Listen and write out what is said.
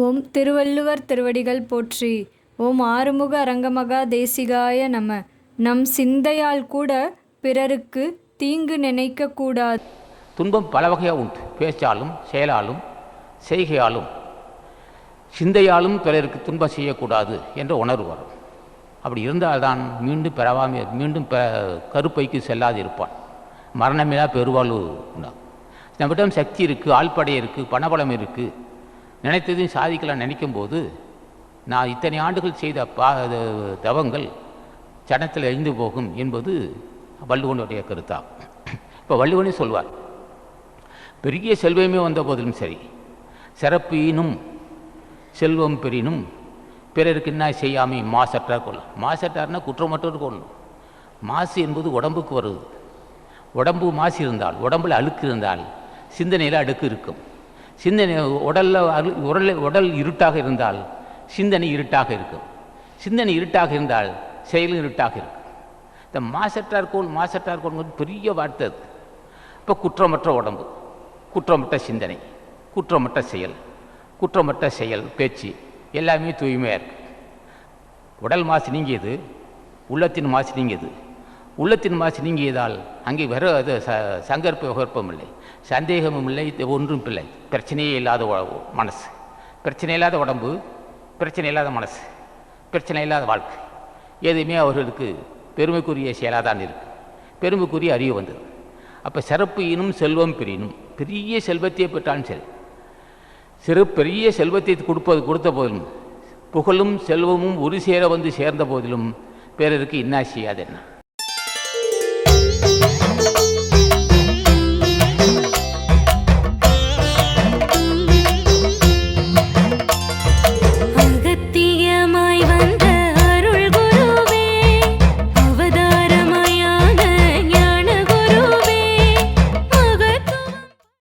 ஓம் திருவள்ளுவர் திருவடிகள் போற்றி. ஓம் ஆறுமுக அரங்கமகா தேசிகாய நம. நம் சிந்தையால் கூட பிறருக்கு தீங்கு நினைக்க கூடாது. துன்பம் பல வகையாக உண்டு. பேச்சாலும் செயலாலும் செய்கையாலும். சிந்தையாலும் பிறருக்கு துன்பம் செய்யக்கூடாது என்ற உணர்வு வரும். அப்படி இருந்தால்தான் மீண்டும் பிறவாமை மீண்டும் பெ கருப்பைக்கு செல்லாது இருப்பான். மரணமில்லா பெருவாழ்வு உண்டாகும். நம்மிடம் சக்தி இருக்குது ஆள்படை இருக்குது பணபலம் இருக்குது நினைத்ததையும் சாதிக்கலாம் நினைக்கும்போது நான் இத்தனை ஆண்டுகள் செய்த பா தவங்கள் சடத்தில் அழிந்து போகும் என்பது வள்ளுவனுடைய கருத்தாகும் இப்போ வள்ளுவனே சொல்வார் பெரிய செல்வமே வந்த போதிலும் சரி சிறப்பு ஈனும் செல்வம் பெறினும் பிறருக்கு என்ன செய்யாமை மாசற்றார் கொள்ளும் மாசற்றார்னா குற்றமற்றவர் கொள்ளும் மாசு என்பது உடம்புக்கு வருது. உடம்பு மாசு இருந்தால் உடம்பில் அழுக்கு இருந்தால் சிந்தனையில் அடுக்கு இருக்கும். சிந்தனை உடலில் அழு உடல் உடல் இருட்டாக இருந்தால் சிந்தனை இருட்டாக இருக்கும். சிந்தனை இருட்டாக இருந்தால் செயலும் இருட்டாக இருக்கும். இந்த மாசற்றார் கோல் மாசற்றார் பெரிய வார்த்தை அது. இப்போ குற்றமற்ற உடம்பு குற்றமற்ற சிந்தனை குற்றமற்ற செயல் குற்றமற்ற செயல் பேச்சு எல்லாமே தூய்மையாக இருக்குது உடல் மாசு நீங்கியது உள்ளத்தின் மாசு நீங்கியது. உள்ளத்தின் மாசு நீங்கியதால் அங்கே வர அது ச சங்கற்ப விகற்பம் இல்லை. சந்தேகமும் இல்லை ஒன்றும் இல்லை. பிரச்சனையே இல்லாத மனசு. பிரச்சனை இல்லாத உடம்பு பிரச்சனை இல்லாத மனசு பிரச்சனை இல்லாத வாழ்க்கை. எதுவுமே அவர்களுக்கு பெருமைக்குரிய செயலாக தான் இருக்கு. பெருமைக்குரிய அறிவு வந்தது. அப்போ சிறப்பு இனும் செல்வம் பெறினும் பெரிய செல்வத்தையே பெற்றாலும் சரி. சிறு பெரிய செல்வத்தை கொடுப்பது கொடுத்த போதிலும் புகழும் செல்வமும் ஒரு சேர வந்து சேர்ந்த போதிலும் பிறருக்கு இன்னா செய்யாது என்ன?